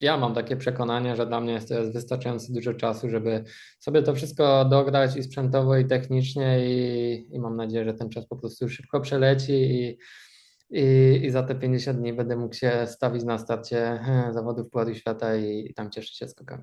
ja mam takie przekonanie, że dla mnie jest to jest wystarczająco dużo czasu, żeby sobie to wszystko dograć i sprzętowo, i technicznie, i, i mam nadzieję, że ten czas po prostu szybko przeleci i, i, i za te 50 dni będę mógł się stawić na starcie e, zawodów Pucharu Świata i, i tam cieszyć się skokami.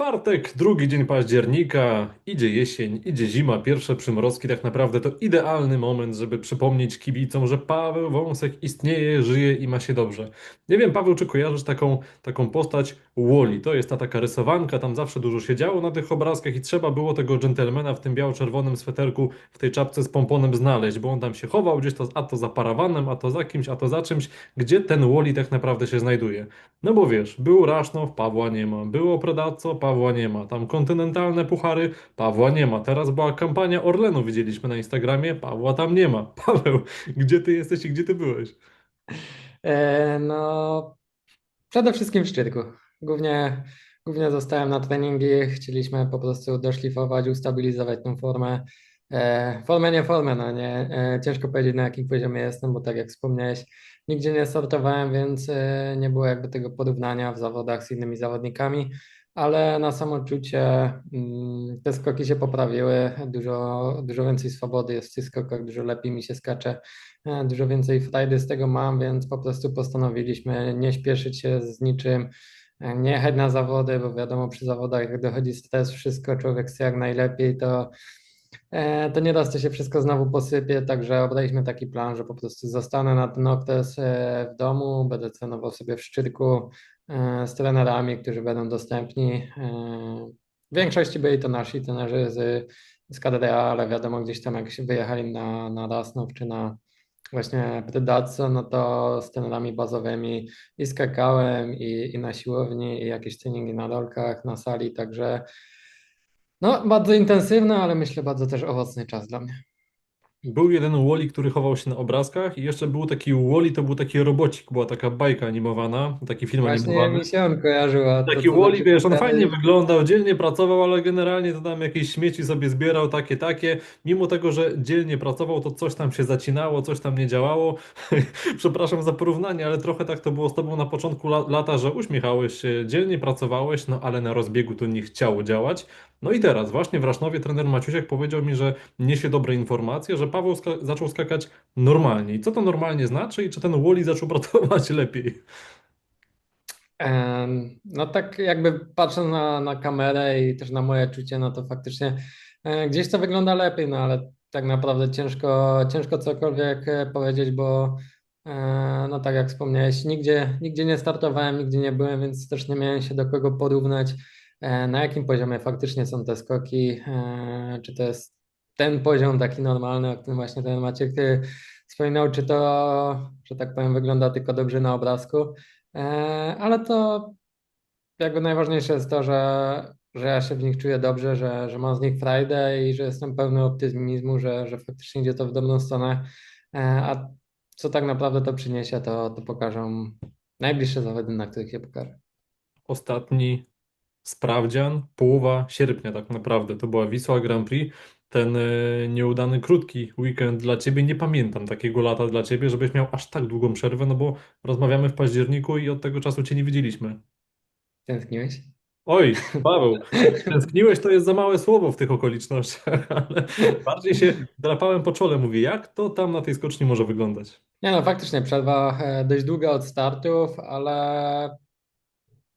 Czwartek, drugi dzień października, idzie jesień, idzie zima, pierwsze przymrozki, tak naprawdę to idealny moment, żeby przypomnieć kibicom, że Paweł Wąsek istnieje, żyje i ma się dobrze. Nie wiem, Paweł, czy kojarzysz taką, taką postać Woli? To jest ta taka rysowanka, tam zawsze dużo się działo na tych obrazkach i trzeba było tego dżentelmena w tym biało-czerwonym sweterku, w tej czapce z pomponem znaleźć, bo on tam się chował gdzieś to, a to za parawanem, a to za kimś, a to za czymś, gdzie ten Woli tak naprawdę się znajduje. No bo wiesz, był Rasznow, Pawła nie ma, było Predazzo, Pawła nie ma, tam kontynentalne puchary, Pawła nie ma, teraz była kampania Orlenu, widzieliśmy na Instagramie, Pawła tam nie ma. Paweł, gdzie ty jesteś i gdzie ty byłeś? E, no, przede wszystkim w Szczyrku. Głównie, głównie zostałem na treningi, chcieliśmy po prostu doszlifować, ustabilizować tą formę. E, formę, nie formę, no nie. E, ciężko powiedzieć na jakim poziomie jestem, bo tak jak wspomniałeś, nigdzie nie startowałem, więc e, nie było jakby tego porównania w zawodach z innymi zawodnikami, ale na samoczucie mm, te skoki się poprawiły, dużo, dużo więcej swobody jest w tych skokach, dużo lepiej mi się skacze, e, dużo więcej frajdy z tego mam, więc po prostu postanowiliśmy nie śpieszyć się z niczym, e, nie jechać na zawody, bo wiadomo, przy zawodach jak dochodzi stres, wszystko, człowiek chce jak najlepiej, to E, to nieraz to się wszystko znowu posypie, także obraliśmy taki plan, że po prostu zostanę na ten okres w domu, będę trenował sobie w Szczyrku z trenerami, którzy będą dostępni. W większości byli to nasi trenerzy z, z KDA, ale wiadomo, gdzieś tam jak się wyjechali na, na Rasnów czy na właśnie Predazzo, no to z trenerami bazowymi i skakałem i, i na siłowni i jakieś treningi na rolkach, na sali, także no, bardzo intensywny, ale myślę bardzo też owocny czas dla mnie. Był jeden Wally, który chował się na obrazkach i jeszcze był taki Wally, to był taki robocik, była taka bajka animowana, taki film Właśnie animowany. mi się on kojarzyła. to, Taki co Wally, znaczy wiesz, on fajnie wyglądał, dzielnie pracował, ale generalnie to tam jakieś śmieci sobie zbierał, takie, takie. Mimo tego, że dzielnie pracował, to coś tam się zacinało, coś tam nie działało. Przepraszam za porównanie, ale trochę tak to było z tobą na początku la lata, że uśmiechałeś się, dzielnie pracowałeś, no ale na rozbiegu to nie chciało działać. No i teraz właśnie w Rasznowie trener Maciusiak powiedział mi, że niesie dobre informacje, że Paweł ska zaczął skakać normalnie. I co to normalnie znaczy i czy ten Wally zaczął pracować lepiej? No tak jakby patrząc na, na kamerę i też na moje czucie, no to faktycznie e, gdzieś to wygląda lepiej, no ale tak naprawdę ciężko, ciężko cokolwiek e, powiedzieć, bo e, no tak jak wspomniałeś, nigdzie, nigdzie nie startowałem, nigdzie nie byłem, więc też nie miałem się do kogo porównać, na jakim poziomie faktycznie są te skoki, e, czy to jest ten poziom taki normalny, o którym właśnie ten Maciek e, wspominał, czy to, że tak powiem, wygląda tylko dobrze na obrazku. E, Ale to jakby najważniejsze jest to, że, że ja się w nich czuję dobrze, że, że mam z nich frajdę i że jestem pełny optymizmu, że, że faktycznie idzie to w dobrą stronę. E, A co tak naprawdę to przyniesie, to, to pokażą najbliższe zawody, na których się pokażę. Ostatni sprawdzian, połowa sierpnia tak naprawdę, to była Wisła Grand Prix. Ten e, nieudany, krótki weekend dla Ciebie, nie pamiętam takiego lata dla Ciebie, żebyś miał aż tak długą przerwę, no bo rozmawiamy w październiku i od tego czasu Cię nie widzieliśmy. Tęskniłeś? Oj, Paweł, tęskniłeś to jest za małe słowo w tych okolicznościach, ale bardziej się drapałem po czole, mówię, jak to tam na tej skoczni może wyglądać? Nie no, faktycznie przerwa e, dość długa od startów, ale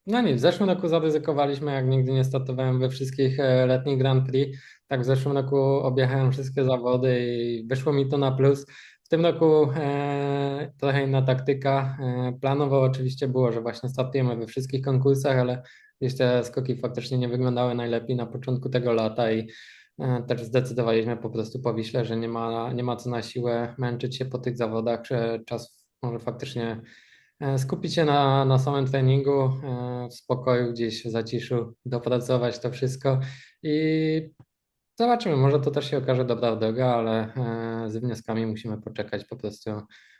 no nic, w zeszłym roku zaryzykowaliśmy, jak nigdy nie startowałem we wszystkich e, letnich Grand Prix, tak w zeszłym roku objechałem wszystkie zawody i wyszło mi to na plus. W tym roku e, trochę inna taktyka. E, planowo oczywiście było, że właśnie startujemy we wszystkich konkursach, ale gdzieś te skoki faktycznie nie wyglądały najlepiej na początku tego lata i e, też zdecydowaliśmy po prostu po Wiśle, że nie ma, nie ma co na siłę męczyć się po tych zawodach, że czas może faktycznie skupić się na, na samym treningu, e, w spokoju, gdzieś w zaciszu, dopracować to wszystko i zobaczymy, może to też się okaże dobra droga, ale e, z wnioskami musimy poczekać po prostu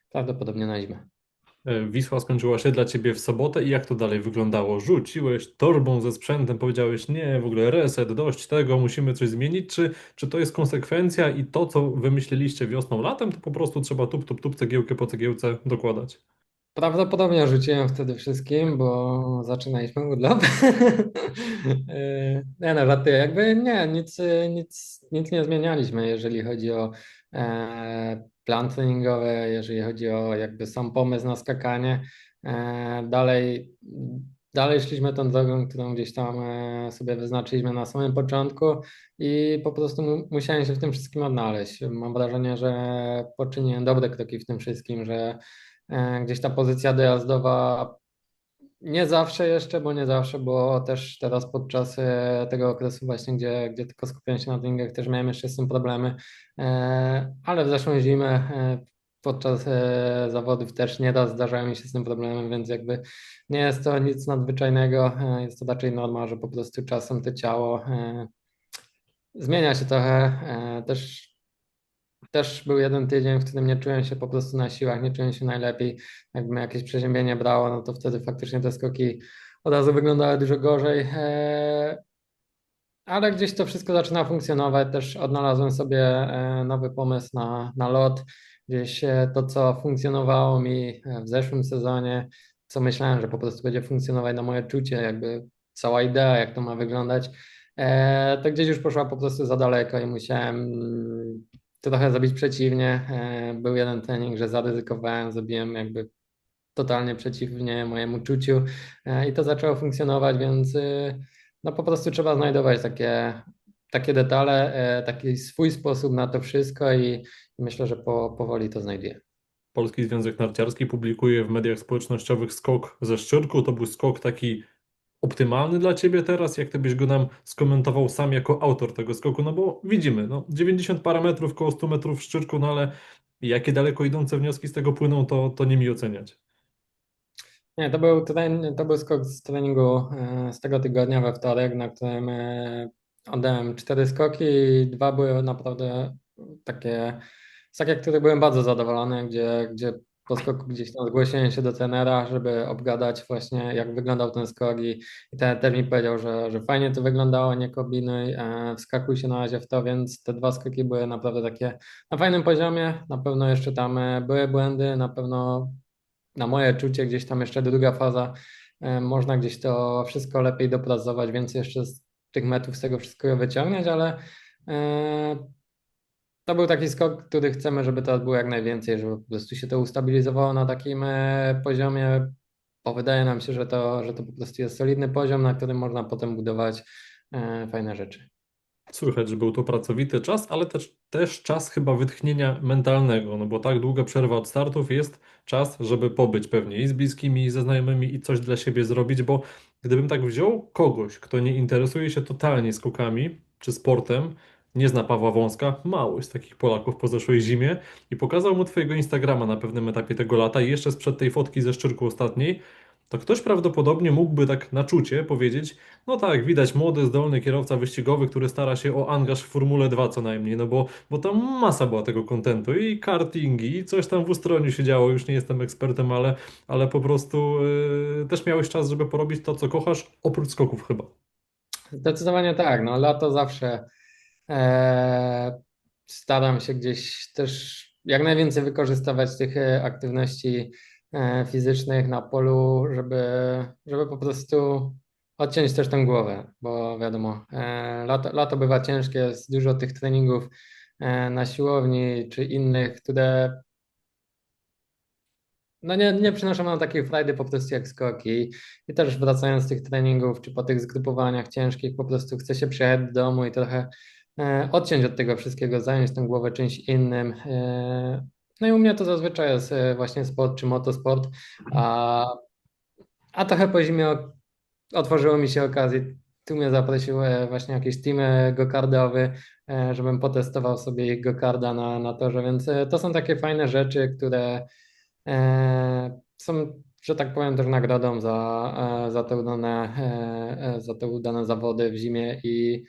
prawdopodobnie na zimę. E, Wisła skończyła się dla ciebie w sobotę i jak to dalej wyglądało? Rzuciłeś torbą ze sprzętem, powiedziałeś nie, w ogóle reset, dość tego, musimy coś zmienić, czy, czy to jest konsekwencja i to, co wymyśliliście wiosną, latem, to po prostu trzeba tup, tup, tup, cegiełkę po cegiełce dokładać? Prawdopodobnie rzuciłem wtedy wszystkim, bo zaczynaliśmy urlop. E, Nie no, żartuję. Jakby nie, nic, nic, nic nie zmienialiśmy, jeżeli chodzi o e, plan treningowy, jeżeli chodzi o jakby sam pomysł na skakanie. E, dalej, dalej szliśmy tą drogą, którą gdzieś tam e, sobie wyznaczyliśmy na samym początku i po prostu mu, musiałem się w tym wszystkim odnaleźć. Mam wrażenie, że poczyniłem dobre kroki w tym wszystkim, że Gdzieś ta pozycja dojazdowa nie zawsze jeszcze, bo nie zawsze, bo też teraz podczas e, tego okresu właśnie, gdzie, gdzie tylko skupiałem się na treningach, też miałem jeszcze z tym problemy, E, ale w zeszłą zimę e, podczas e, zawodów też nieraz zdarzały mi się z tym problemem, więc jakby nie jest to nic nadzwyczajnego, e, jest to raczej norma, że po prostu czasem to ciało e, zmienia się trochę, e, też też był jeden tydzień, w którym nie czułem się po prostu na siłach, nie czułem się najlepiej. Jakby jakieś przeziębienie brało, no to wtedy faktycznie te skoki od razu wyglądały dużo gorzej. Eee, Ale gdzieś to wszystko zaczyna funkcjonować. Też odnalazłem sobie e, nowy pomysł na, na lot. Gdzieś e, to, co funkcjonowało mi e, w zeszłym sezonie, co myślałem, że po prostu będzie funkcjonować na moje czucie, jakby cała idea, jak to ma wyglądać, to gdzieś już poszła po prostu za daleko i musiałem trochę zrobić przeciwnie. E, Był jeden trening, że zaryzykowałem, zrobiłem jakby totalnie przeciwnie mojemu czuciu e, i to zaczęło funkcjonować, więc y, no po prostu trzeba znajdować takie, takie detale, e, taki swój sposób na to wszystko i, i myślę, że po, powoli to znajduję. Polski Związek Narciarski publikuje w mediach społecznościowych skok ze Szczyrku. To był skok taki optymalny dla ciebie teraz? Jak ty byś go nam skomentował sam jako autor tego skoku? No bo widzimy, no 90 parametrów, koło 100 metrów w Szczyrku, no ale jakie daleko idące wnioski z tego płyną, to, to nie mi oceniać. Nie, to był, tren, to był skok z treningu e, z tego tygodnia we wtorek, na którym e, oddałem cztery skoki i dwa były naprawdę takie, z takich, których byłem bardzo zadowolony, gdzie, gdzie po skoku gdzieś tam zgłosiłem się do trenera, żeby obgadać właśnie jak wyglądał ten skok i, i ten też mi powiedział, że, że fajnie to wyglądało, nie kombinuj, e, wskakuj się na razie w to, więc te dwa skoki były naprawdę takie na fajnym poziomie, na pewno jeszcze tam e, były błędy, na pewno na moje czucie gdzieś tam jeszcze druga faza, e, można gdzieś to wszystko lepiej dopracować, więcej jeszcze z tych metrów z tego wszystkiego wyciągnąć, ale e, to był taki skok, który chcemy, żeby teraz było jak najwięcej, żeby po prostu się to ustabilizowało na takim e, poziomie, bo wydaje nam się, że to, że to po prostu jest solidny poziom, na którym można potem budować e, fajne rzeczy. Słychać, że był to pracowity czas, ale też, też czas chyba wytchnienia mentalnego, no bo tak długa przerwa od startów jest czas, żeby pobyć pewnie i z bliskimi, i ze znajomymi i coś dla siebie zrobić, bo gdybym tak wziął kogoś, kto nie interesuje się totalnie skokami czy sportem, nie zna Pawła Wąska, mało jest takich Polaków po zeszłej zimie. I pokazał mu twojego Instagrama na pewnym etapie tego lata jeszcze sprzed tej fotki ze Szczyrku ostatniej, to ktoś prawdopodobnie mógłby tak na czucie powiedzieć, no tak, widać młody, zdolny kierowca wyścigowy, który stara się o angaż w Formule 2 co najmniej, no bo, bo tam masa była tego kontentu i kartingi, i coś tam w Ustroniu się działo, już nie jestem ekspertem, ale, ale po prostu yy, też miałeś czas, żeby porobić to, co kochasz, oprócz skoków chyba. Zdecydowanie tak, no lato zawsze staram się gdzieś też jak najwięcej wykorzystywać tych e, aktywności e, fizycznych na polu, żeby, żeby po prostu odciąć też tę głowę, bo wiadomo, e, lato, lato bywa ciężkie, jest dużo tych treningów na siłowni czy innych, które no nie, nie przynoszą nam takiej frajdy po prostu jak skoki. I też wracając z tych treningów, czy po tych zgrupowaniach ciężkich, po prostu chcę się przyjechać do domu i trochę odciąć od tego wszystkiego, zająć tę głowę czymś innym. E, no i u mnie to zazwyczaj jest e, właśnie sport czy motosport, a, a trochę po zimie otworzyło mi się okazji tu mnie zaprosił e, właśnie jakiś team e, gokardowy, e, żebym potestował sobie ich gokarda na, na torze, więc e, to są takie fajne rzeczy, które e, są, że tak powiem, też nagrodą za, e, za te udane, e, e, za te udane zawody w zimie i,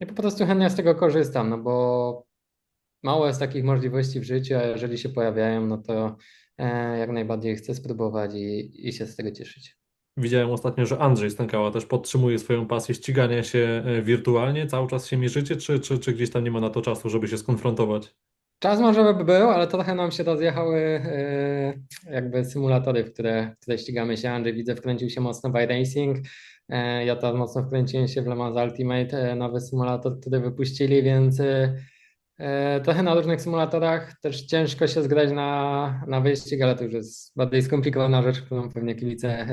i po prostu chętnie z tego korzystam, no bo mało jest takich możliwości w życiu, a jeżeli się pojawiają, no to e, jak najbardziej chcę spróbować i, i się z tego cieszyć. Widziałem ostatnio, że Andrzej Stękała też podtrzymuje swoją pasję ścigania się e, wirtualnie. Cały czas się mierzycie, czy, czy, czy gdzieś tam nie ma na to czasu, żeby się skonfrontować? Czas może by był, ale trochę nam się rozjechały e, jakby symulatory, w które, w które ścigamy się. Andrzej widzę wkręcił się mocno w iRacing. E, Ja teraz mocno wkręciłem się w Le Mans Ultimate, e, nowy symulator, który wypuścili, więc e, trochę na różnych symulatorach też ciężko się zgrać na, na wyścig, ale to już jest bardziej skomplikowana rzecz, którą pewnie kibice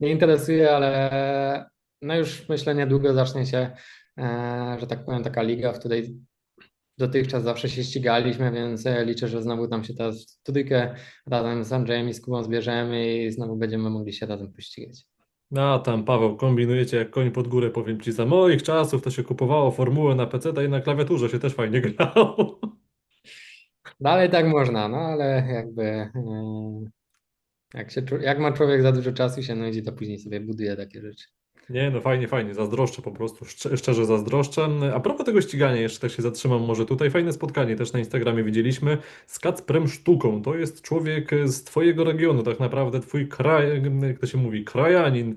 nie interesuje, ale no już myślę niedługo zacznie się, że tak powiem, taka liga, w której dotychczas zawsze się ścigaliśmy, więc liczę, że znowu tam się teraz w trójkę razem z Andrzejem i z Kubą zbierzemy i znowu będziemy mogli się razem pościgać. A tam, Paweł, kombinujecie jak koń pod górę, powiem ci. Za moich czasów to się kupowało formułę na PC i na klawiaturze się też fajnie grało. Dalej tak można, no ale jakby e, jak się, jak ma człowiek za dużo czasu i się nudzi, to później sobie buduje takie rzeczy. Nie, no fajnie, fajnie, zazdroszczę po prostu, szcz- szczerze zazdroszczę. A propos tego ścigania, jeszcze tak się zatrzymam może tutaj, fajne spotkanie też na Instagramie widzieliśmy z Kacprem Sztuką, to jest człowiek z twojego regionu, tak naprawdę twój kraj, jak to się mówi, krajanin,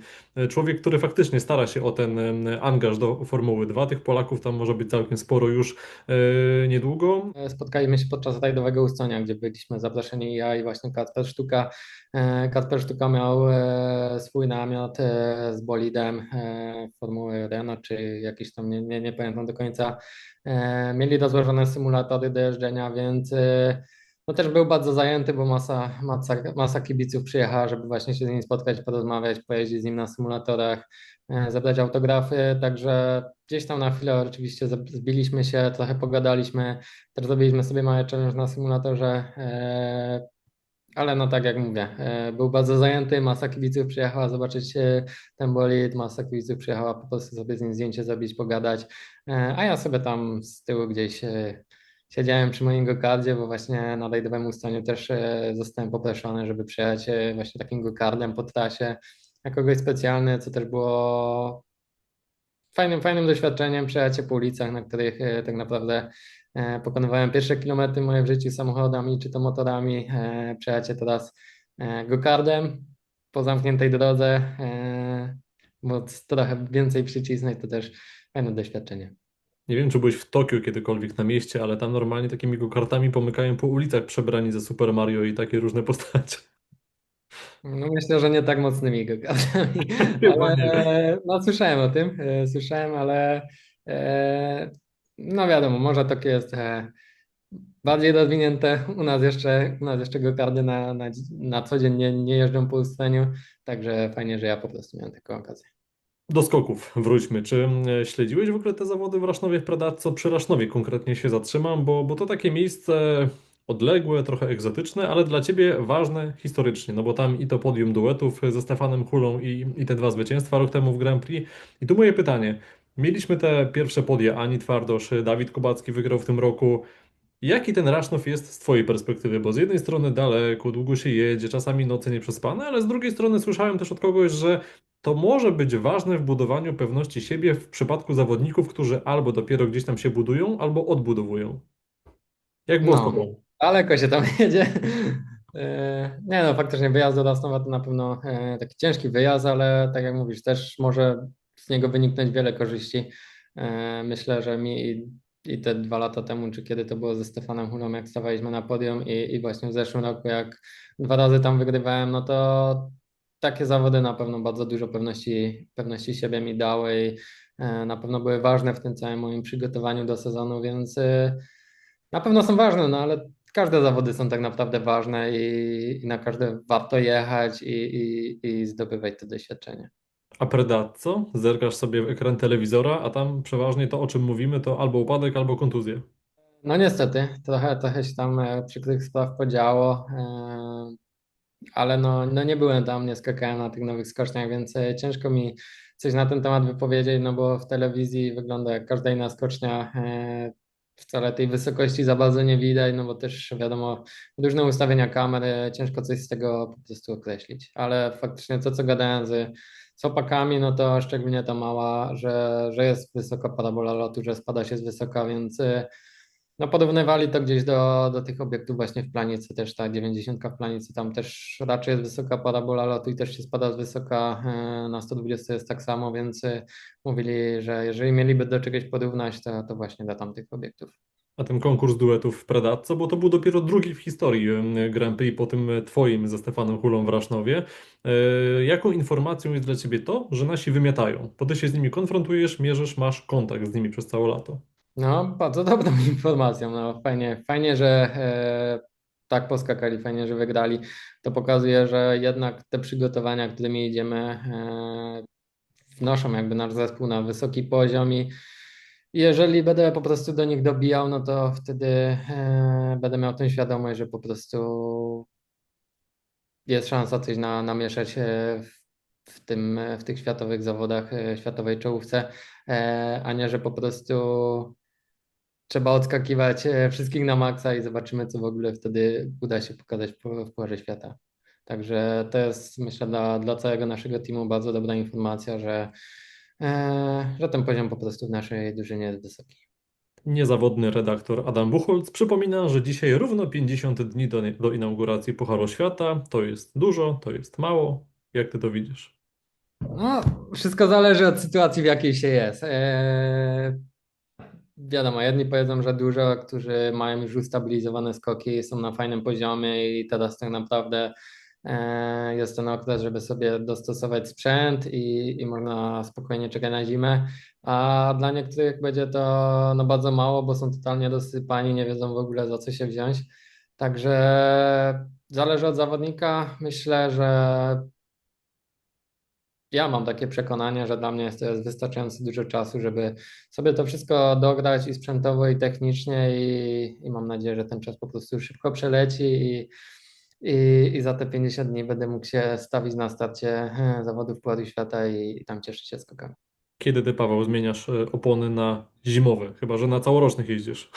człowiek, który faktycznie stara się o ten angaż do Formuły 2, tych Polaków tam może być całkiem sporo już e, niedługo. E, Spotkaliśmy się podczas rajdowego Ustonia, gdzie byliśmy zaproszeni ja i właśnie Kacper Sztuka. E, Kacper Sztuka miał e, swój namiot e, z bolidem e, Formuły Renault, czy jakiś tam, nie, nie, nie pamiętam do końca. E, Mieli rozłożone symulatory do jeżdżenia, więc e, no też był bardzo zajęty, bo masa, masa, masa kibiców przyjechała, żeby właśnie się z nim spotkać, porozmawiać, pojeździć z nim na symulatorach, e, zebrać autografy, także gdzieś tam na chwilę oczywiście zbiliśmy się, trochę pogadaliśmy, też zrobiliśmy sobie mały challenge na symulatorze, e, ale no tak jak mówię, e, był bardzo zajęty, masa kibiców przyjechała zobaczyć ten bolid, masa kibiców przyjechała po prostu sobie z nim zdjęcie zrobić, pogadać, a ja sobie tam z tyłu gdzieś siedziałem przy moim gokardzie, bo właśnie na rajdowym ustaniu też e, zostałem poproszony, żeby przyjechać e, właśnie takim gokardem po trasie, jako gość specjalny, co też było fajnym, fajnym doświadczeniem przejechać po ulicach, na których e, tak naprawdę pokonywałem pierwsze kilometry moje w życiu samochodami czy to motorami. Przejechać teraz gokardem po zamkniętej drodze, móc trochę więcej przycisnąć, to też fajne doświadczenie. Nie wiem, czy byłeś w Tokio kiedykolwiek na mieście, ale tam normalnie takimi go-kartami pomykają po ulicach przebrani ze Super Mario i takie różne postacie. No myślę, że nie tak mocnymi nie. ale no słyszałem o tym, e, słyszałem, ale e, no wiadomo, może Tokio jest e, bardziej rozwinięte. U nas jeszcze, u nas jeszcze gokardy na, na, na co dzień nie, nie jeżdżą po ustaniu, także fajnie, że ja po prostu miałem taką okazję. Do skoków wróćmy. Czy e, śledziłeś w ogóle te zawody w Rasznowie w Predatco? Przy Rasznowie konkretnie się zatrzymam, bo, bo to takie miejsce odległe, trochę egzotyczne, ale dla Ciebie ważne historycznie, no bo tam i to podium duetów ze Stefanem Hulą i, i te dwa zwycięstwa rok temu w Grand Prix. I tu moje pytanie. Mieliśmy te pierwsze podia, Ani Twardosz, Dawid Kubacki wygrał w tym roku. Jaki ten Rasznów jest z Twojej perspektywy? Bo z jednej strony daleko, długo się jedzie, czasami noce nieprzespane, ale z drugiej strony słyszałem też od kogoś, że to może być ważne w budowaniu pewności siebie w przypadku zawodników, którzy albo dopiero gdzieś tam się budują, albo odbudowują. Jak było z No. Tobą? Daleko się tam jedzie. E, Nie no, faktycznie wyjazd do Rasnowa to na pewno e, taki ciężki wyjazd, ale tak jak mówisz, też może z niego wyniknąć wiele korzyści. E, Myślę, że mi i, te dwa lata temu, czy kiedy to było ze Stefanem Hulą, jak stawaliśmy na podium i, i właśnie w zeszłym roku, jak dwa razy tam wygrywałem, no to takie zawody na pewno bardzo dużo pewności, pewności siebie mi dały i e, na pewno były ważne w tym całym moim przygotowaniu do sezonu, więc e, na pewno są ważne, no ale każde zawody są tak naprawdę ważne i, i na każde warto jechać i, i, i zdobywać to doświadczenie. A Predatco? Zerkasz sobie w ekran telewizora, a tam przeważnie to, o czym mówimy, to albo upadek, albo kontuzja. No niestety, trochę, trochę się tam e, przykrych spraw podziało. E, ale no, no nie byłem tam, nie skakałem na tych nowych skoczniach, więc e, ciężko mi coś na ten temat wypowiedzieć, no bo w telewizji wygląda jak każda inna skocznia. e, Wcale tej wysokości za bardzo nie widać, no bo też wiadomo, różne ustawienia kamery, ciężko coś z tego po prostu określić. Ale faktycznie to, co gadałem z, z opakami, no to szczególnie ta mała, że, że jest wysoka parabola lotu, że spada się z wysoka, więc no porównywali to gdzieś do, do tych obiektów właśnie w planicy, też ta 90 w planicy, tam też raczej jest wysoka parabola lotu i też się spada z wysoka, y, na 120 jest tak samo, więc y, mówili, że jeżeli mieliby do czegoś porównać, to, to właśnie do tamtych obiektów. A ten konkurs duetów w Predatce, bo to był dopiero drugi w historii e, Grand Prix po tym e, twoim ze Stefanem Hulą w Rasznowie. E, Jaką informacją jest dla ciebie to, że nasi wymiatają? Bo ty się z nimi konfrontujesz, mierzysz, masz kontakt z nimi przez całe lato. No, bardzo dobrą informacją. No, fajnie, fajnie, że e, tak poskakali, fajnie, że wygrali. To pokazuje, że jednak te przygotowania, którymi idziemy, e, wnoszą jakby nasz zespół na wysoki poziom i jeżeli będę po prostu do nich dobijał, no to wtedy e, będę miał tę świadomość, że po prostu jest szansa coś na, namieszać e, w, w tym, w tych światowych zawodach, e, światowej czołówce, e, a nie, że po prostu trzeba odskakiwać e, wszystkich na maksa i zobaczymy, co w ogóle wtedy uda się pokazać w, w Pucharze Świata. Także to jest, myślę, dla, dla całego naszego teamu bardzo dobra informacja, że, e, że ten poziom po prostu w naszej drużynie jest wysoki. Niezawodny redaktor Adam Buchholz przypomina, że dzisiaj równo 50 dni do, do inauguracji Pucharu Świata. To jest dużo, to jest mało. Jak ty to widzisz? No, wszystko zależy od sytuacji, w jakiej się jest. E, wiadomo, jedni powiedzą, że dużo, którzy mają już ustabilizowane skoki, są na fajnym poziomie i teraz tak naprawdę e, jest ten okres, żeby sobie dostosować sprzęt i, i można spokojnie czekać na zimę. A dla niektórych będzie to no, bardzo mało, bo są totalnie dosypani, nie wiedzą w ogóle za co się wziąć. Także zależy od zawodnika. Myślę, że ja mam takie przekonanie, że dla mnie jest to jest wystarczająco dużo czasu, żeby sobie to wszystko dograć i sprzętowo, i technicznie, i, i mam nadzieję, że ten czas po prostu szybko przeleci i, i, i za te 50 dni będę mógł się stawić na starcie e, zawodów Pucharu Świata i, i tam cieszyć się skokami. Kiedy ty, Paweł, zmieniasz e, opony na zimowe? Chyba, że na całorocznych jeździsz.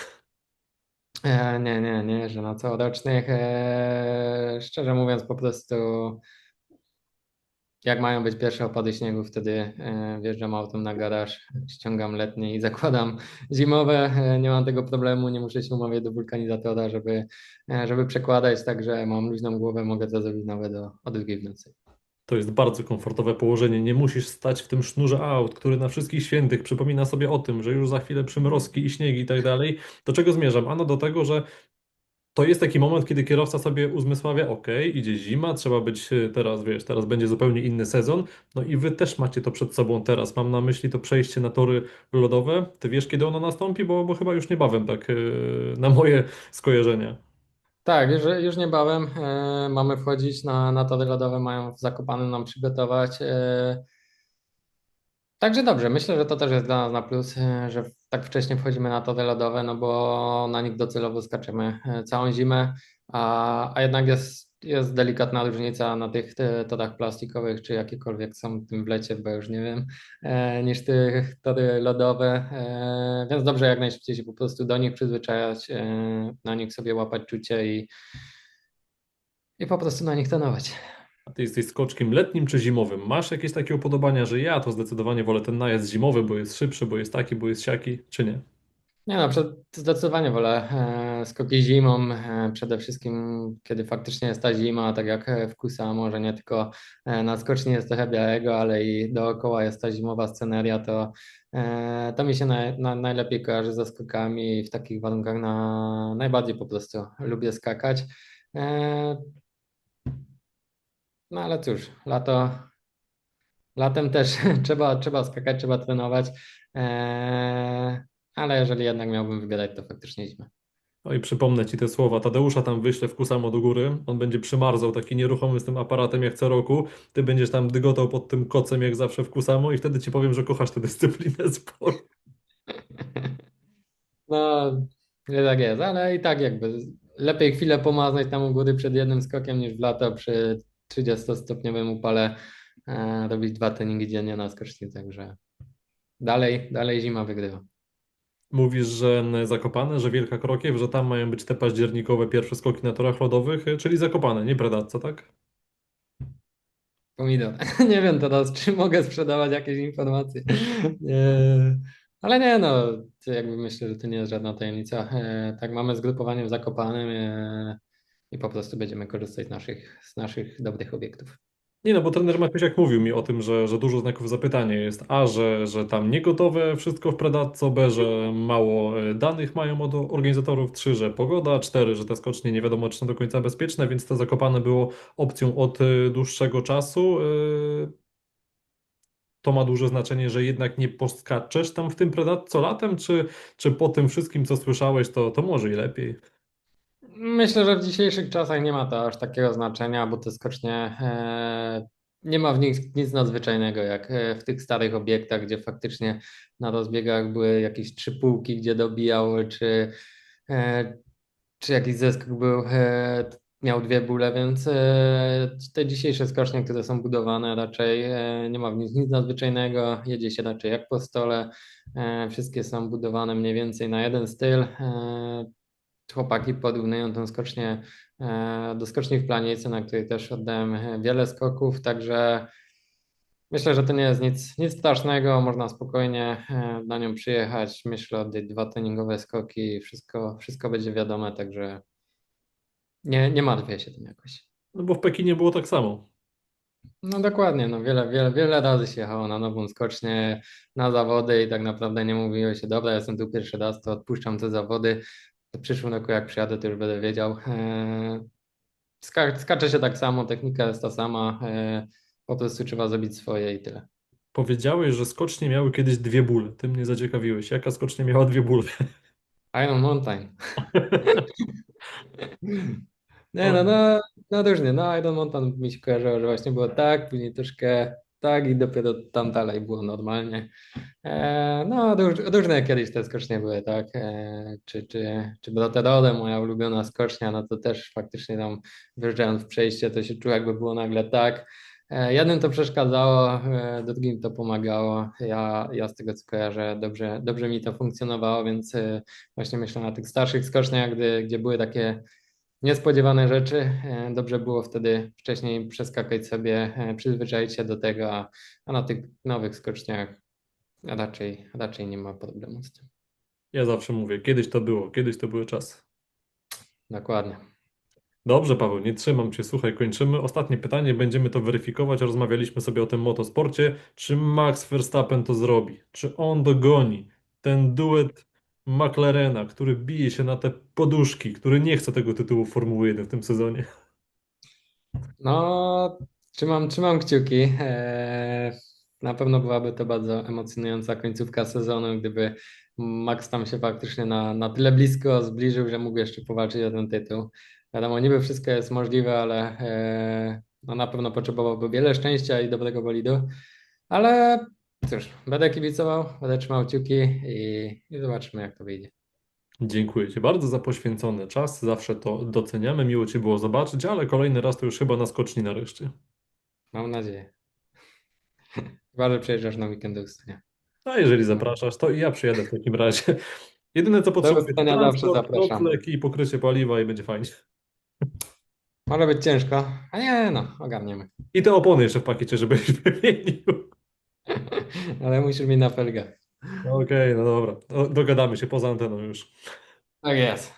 E, nie, nie, nie, że na całorocznych. E, szczerze mówiąc, po prostu jak mają być pierwsze opady śniegu, wtedy e, wjeżdżam autem na garaż, ściągam letnie i zakładam zimowe. E, nie mam tego problemu, nie muszę się umawiać do wulkanizatora, żeby, e, żeby przekładać, także mam luźną głowę, mogę to zrobić nawet o, o drugiej w nocy. To jest bardzo komfortowe położenie. Nie musisz stać w tym sznurze aut, który na wszystkich świętych przypomina sobie o tym, że już za chwilę przymrozki i śniegi i tak dalej. Do czego zmierzam? Ano do tego, że to jest taki moment, kiedy kierowca sobie uzmysławia, ok, idzie zima, trzeba być y, teraz, wiesz, teraz będzie zupełnie inny sezon. No i wy też macie to przed sobą teraz. Mam na myśli to przejście na tory lodowe. Ty wiesz, kiedy ono nastąpi, bo, bo chyba już niebawem, tak yy, na moje skojarzenia. Tak, już, już niebawem e, mamy wchodzić na, na tory lodowe, mają w Zakopanem nam przygotować. E, Także dobrze, myślę, że to też jest dla nas na plus, e, że tak wcześnie wchodzimy na tory lodowe, no bo na nich docelowo skaczemy e, całą zimę, a, a jednak jest, jest delikatna różnica na tych e, torach plastikowych, czy jakiekolwiek są w tym wlecie, bo już nie wiem, niż tych tory lodowe, więc dobrze jak najszybciej się po prostu do nich przyzwyczajać, na nich sobie łapać czucie i, i po prostu na nich trenować. A ty jesteś skoczkiem letnim czy zimowym? Masz jakieś takie upodobania, że ja to zdecydowanie wolę ten najazd zimowy, bo jest szybszy, bo jest taki, bo jest siaki, czy nie? Nie no, zdecydowanie wolę e, skoki zimą, e, przede wszystkim kiedy faktycznie jest ta zima, tak jak e, w Kusamo, że nie tylko na skoczni jest trochę białego, ale i dookoła jest ta zimowa sceneria, to, to mi się naj, na, najlepiej kojarzy ze skokami i w takich warunkach na, najbardziej po prostu lubię skakać. No ale cóż, lato, latem też trzeba, trzeba skakać, trzeba trenować. E, ale jeżeli jednak miałbym wybierać, to faktycznie zimę. No i przypomnę ci te słowa. Tadeusza tam wyślę w Kusamo do góry. On będzie przymarzał taki nieruchomy z tym aparatem jak co roku. Ty będziesz tam dygotał pod tym kocem jak zawsze w Kusamo i wtedy ci powiem, że kochasz tę dyscyplinę sportu. No, nie tak jest, ale i tak jakby lepiej chwilę pomaznać tam u góry przed jednym skokiem niż w lato przy 30-stopniowym upale e, robić dwa treningi dziennie na skoczni, także dalej, dalej zima wygrywa. Mówisz, że Zakopane, że Wielka Krokiew, że tam mają być te październikowe pierwsze skoki na torach lodowych, y, czyli Zakopane, nie Predatca, tak? Pomidor. Nie wiem teraz, czy mogę sprzedawać jakieś informacje. Nie. Ale nie, no, jakby myślę, że to nie jest żadna tajemnica. E, Tak, mamy zgrupowanie w Zakopanem e, i po prostu będziemy korzystać z naszych, z naszych dobrych obiektów. Nie no, bo trener Matysiak mówił mi o tym, że, że dużo znaków zapytania jest. A, że, że tam nie gotowe wszystko w Predatco, B, że mało e, danych mają od organizatorów, trzy, że pogoda, cztery, że te skocznie nie wiadomo, czy są do końca bezpieczne, więc to Zakopane było opcją od e, dłuższego czasu. E, To ma duże znaczenie, że jednak nie poskaczesz tam w tym Predatco latem, czy, czy po tym wszystkim, co słyszałeś, to, to może i lepiej. Myślę, że w dzisiejszych czasach nie ma to aż takiego znaczenia, bo te skocznie e, nie ma w nich nic nadzwyczajnego, jak e, w tych starych obiektach, gdzie faktycznie na rozbiegach były jakieś trzy półki, gdzie dobijały, czy, e, czy jakiś zeskok był, miał dwie bóle, więc te dzisiejsze skocznie, które są budowane, raczej nie ma w nich nic nadzwyczajnego, jedzie się raczej jak po stole, wszystkie są budowane mniej więcej na jeden styl. Chłopaki porównują tą skocznię e, do skoczni w Planicy, na której też oddałem e, wiele skoków, także myślę, że to nie jest nic, nic strasznego, można spokojnie e, na nią przyjechać, myślę, oddać dwa treningowe skoki i wszystko, wszystko będzie wiadome, także nie, nie martwię się tym jakoś. No bo w Pekinie było tak samo. No dokładnie, no wiele, wiele, wiele razy się jechało na nową skocznię, na zawody i tak naprawdę nie mówiło się, dobra, jestem tu pierwszy raz, to odpuszczam te zawody. W przyszłym roku jak przyjadę, to już będę wiedział. Ska skacze się tak samo, technika jest ta sama, eee, po prostu trzeba zrobić swoje i tyle. Powiedziałeś, że skocznie miały kiedyś dwie bóle. Ty mnie zaciekawiłeś. Jaka skocznia miała dwie bóle? Iron Mountain. Nie no, no, no różnie, no Iron Mountain mi się kojarzyło, że właśnie było tak, później troszkę tak i dopiero tam dalej było normalnie. E, no róż, różne kiedyś te skocznie były, tak, e, czy, czy, czy Brotherode, moja ulubiona skocznia, no to też faktycznie tam wjeżdżając w przejście, to się czuło jakby było nagle tak. E, jednym to przeszkadzało, e, drugim to pomagało. Ja, ja z tego co kojarzę, dobrze, dobrze mi to funkcjonowało, więc e, właśnie myślę na tych starszych skoczniach, gdy, gdzie były takie niespodziewane rzeczy. E, Dobrze było wtedy wcześniej przeskakać sobie, e, przyzwyczaić się do tego, a, a na tych nowych skoczniach raczej, raczej nie ma problemu z tym. Ja zawsze mówię, kiedyś to było, kiedyś to były czasy. Dokładnie. Dobrze, Paweł, nie trzymam cię. Słuchaj, kończymy. Ostatnie pytanie, będziemy to weryfikować. Rozmawialiśmy sobie o tym motosporcie. Czy Max Verstappen to zrobi? Czy on dogoni ten duet McLarena, który bije się na te poduszki, który nie chce tego tytułu Formuły 1 w tym sezonie? No, trzymam, trzymam kciuki. E, Na pewno byłaby to bardzo emocjonująca końcówka sezonu, gdyby Max tam się faktycznie na, na tyle blisko zbliżył, że mógł jeszcze powalczyć o ten tytuł. Wiadomo, niby wszystko jest możliwe, ale e, no na pewno potrzebowałby wiele szczęścia i dobrego bolidu. Ale cóż, będę kibicował, będę trzymał kciuki i, i zobaczymy, jak to wyjdzie. Dziękuję Ci bardzo za poświęcony czas. Zawsze to doceniamy. Miło Cię było zobaczyć, ale kolejny raz to już chyba na skoczni nareszcie. Mam nadzieję. Chyba, że przyjeżdżasz na weekend do Ustonia. A jeżeli zapraszasz, to i ja przyjadę w takim razie. Jedyne co potrzebuję, to transport, kotlek i pokrycie paliwa i będzie fajnie. Może być ciężko, a nie, no, ogarniemy. I te opony jeszcze w pakiecie, żebyś wymienił. Ale musisz mi na felgę. Okej, no dobra. No, Dogadamy się poza anteną już. Tak jest.